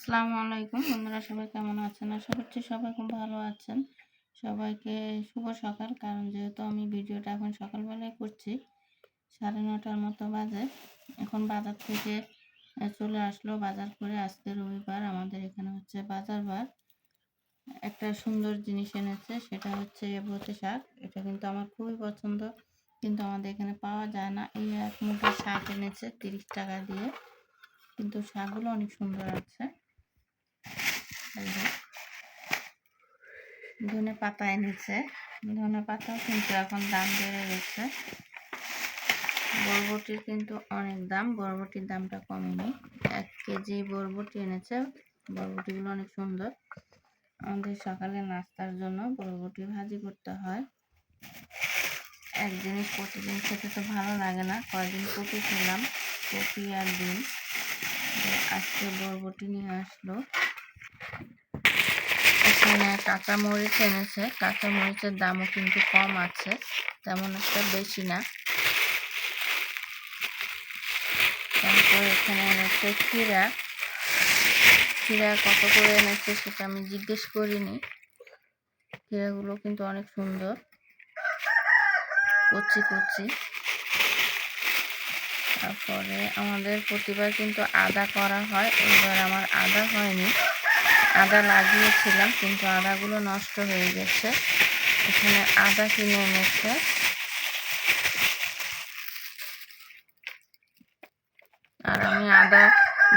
আসসালামু আলাইকুম। বন্ধুরা সবাই কেমন আছেন? আশা করছি সবাই খুব ভালো আছেন। সবাইকে শুভ সকাল। কারণ যেহেতু আমি ভিডিওটা এখন সকালবেলায় করছি, সাড়ে নটার মতো বাজে। এখন বাজার থেকে চলে আসলো বাজার করে। আজকে রবিবার, আমাদের এখানে হচ্ছে বাজার বার। একটা সুন্দর জিনিস এনেছে, সেটা হচ্ছে এবতে শাক। এটা কিন্তু আমার খুবই পছন্দ, কিন্তু আমাদের এখানে পাওয়া যায় না। এই এক মুঠো শাক এনেছে তিরিশ টাকা দিয়ে। কিন্তু শাকগুলো অনেক সুন্দর আছে। ধনে পাতা এনেছে। ধনে পাতাও কিন্তু এখন দাম বেড়ে গেছে। বরবটির কিন্তু অনেক দাম, বরবটির দামটা কমেনি। এক কেজি বরবটি এনেছে। বরবটিগুলো অনেক সুন্দর। আমাদের সকালে নাস্তার জন্য বরবটি ভাজি করতে হয়। এক জিনিস প্রতিদিন খেতে তো ভালো লাগে না। কয়দিন কপি খেলাম, কপি আর ডিম। আজকে বরবটি নিয়ে আসলো। এখানে কাঁচা মরিচ এনেছে। কাঁচা মরিচের দামও কিন্তু কম আছে, তেমন একটা বেশি না। তারপর এখানে এনেছে ক্ষীরা। ক্ষীরা কত করে এনেছে সেটা আমি জিজ্ঞেস করিনি। ক্ষীরাগুলো কিন্তু অনেক সুন্দর। কচি কচি। তারপরে আমাদের প্রতিবার কিন্তু আদা করা হয়। এবার আমার আদা হয়নি। আদা লাগিয়েছিলাম, কিন্তু আদাগুলো নষ্ট হয়ে গেছে। এখানে আদা কিনে এনেছে। আর আমি আদা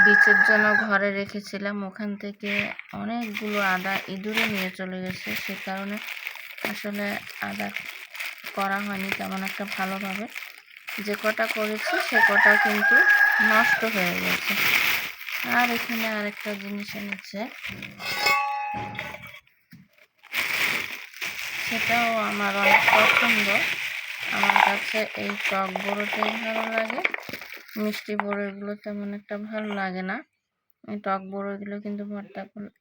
বীচের জন্য ঘরে রেখেছিলাম। ওখান থেকে অনেকগুলো আদা ইঁদুরে নিয়ে চলে গেছে। সে কারণে আসলে আদা করা হয়নি তেমন একটা ভালোভাবে। যে কটা করেছি, সে কটা কিন্তু নষ্ট হয়ে গেছে। আর এখানে আরেকটা জিনিস এনেছে। সেটাও আমার অনেক পছন্দ। আমার কাছে এই টক বড়োটাই ভালো লাগে। মিষ্টি বড়োগুলো তেমন একটা ভালো লাগে না। এই টক বড়োগুলো কিন্তু ভর্তা করলে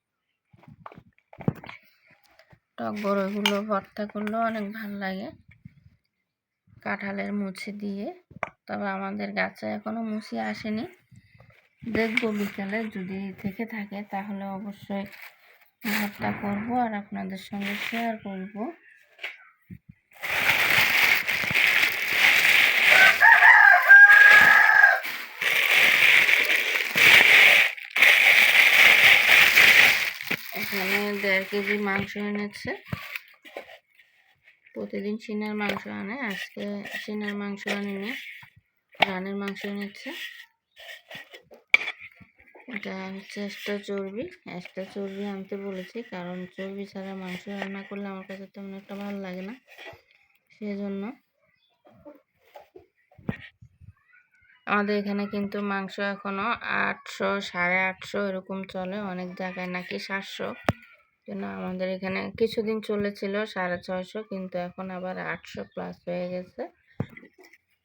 টক বড়োগুলো ভর্তা করলেও অনেক ভালো লাগে। কাঁঠালের মুছে দিয়ে। তবে আমাদের গাছে এখনও মুছি আসেনি। দেখব বিকালে যদি থেকে থাকে তাহলে অবশ্যই ভর্তা করব আর আপনাদের সঙ্গে শেয়ার করব। এখানে দেড় কেজি মাংস এনেছে। প্রতিদিন সিনার মাংস আনে, আজকে সিনার মাংস আনেনি, রানের মাংস এনেছে। এটা হচ্ছে এক্সট্রা চর্বি, একটা চর্বি আনতে বলেছি, কারণ চর্বি ছাড়া মাংস রান্না করলে আমার কাছে তেমন একটা ভালো লাগে না, সেজন্য। আমাদের এখানে কিন্তু মাংস এখনও আটশো, সাড়ে আটশো এরকম চলে, অনেক জায়গায় নাকি সাতশো। জন্য আমাদের এখানে কিছুদিন চলেছিল সাড়ে ছয়শো, কিন্তু এখন আবার আটশো প্লাস হয়ে গেছে।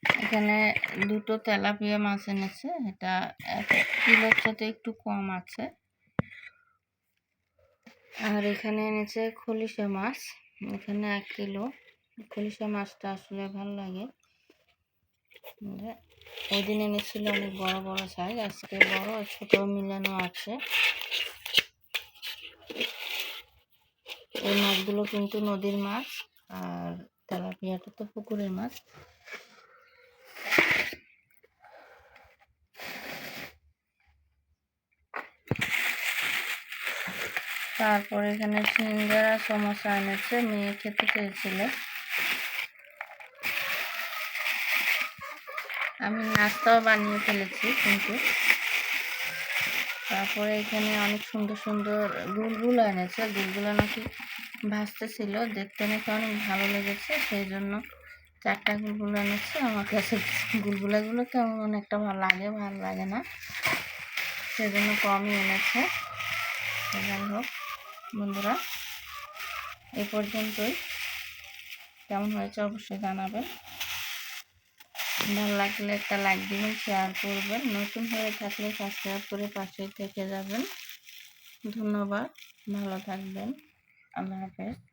এখানে দুটো তেলাপিয়া মাছ এনেছে। এটা এক কিলোর সাথে একটু কম আছে। আর এখানে এনেছে খলিশা মাছ। এখানে এক কিলো। খলিশা মাছটা আসলে ভালো লাগে। ওই দিন এনেছিল অনেক বড় বড় সাইজ আজকে বড় ছোট মিলানো আছে। এই মাছগুলো কিন্তু নদীর মাছ। আর তেলাপিয়াটা তো পুকুরের মাছ। তারপর এখানে সিঙ্গারা সমস্যা এনেছে, মেয়ে খেতে চেয়েছিল। আমি নাস্তাও বানিয়ে ফেলেছি কিন্তু। তারপরে এখানে অনেক সুন্দর সুন্দর গুলগুলো এনেছে। গুলগুলো নাকি ভাসতে ছিল। দেখতে নাকি অনেক ভালো লেগেছে, সেই জন্য চারটা গুলগুলো এনেছে। আমার কাছে গুলগুলাগুলো কেমন একটা ভালো লাগে ভালো লাগে না। সেজন্য কমই এনেছে। যাই হোক। বন্ধুরা, এ পর্যন্তই। কেমন হয়েছে অবশ্যই জানাবেন। ভালো লাগলে একটা লাইক দিবেন শেয়ার করবেন। নতুন হয়ে থাকলে সাবস্ক্রাইব করে পাশে থেকে যাবেন। ধন্যবাদ, ভালো থাকবেন। আল্লাহ হাফেজ।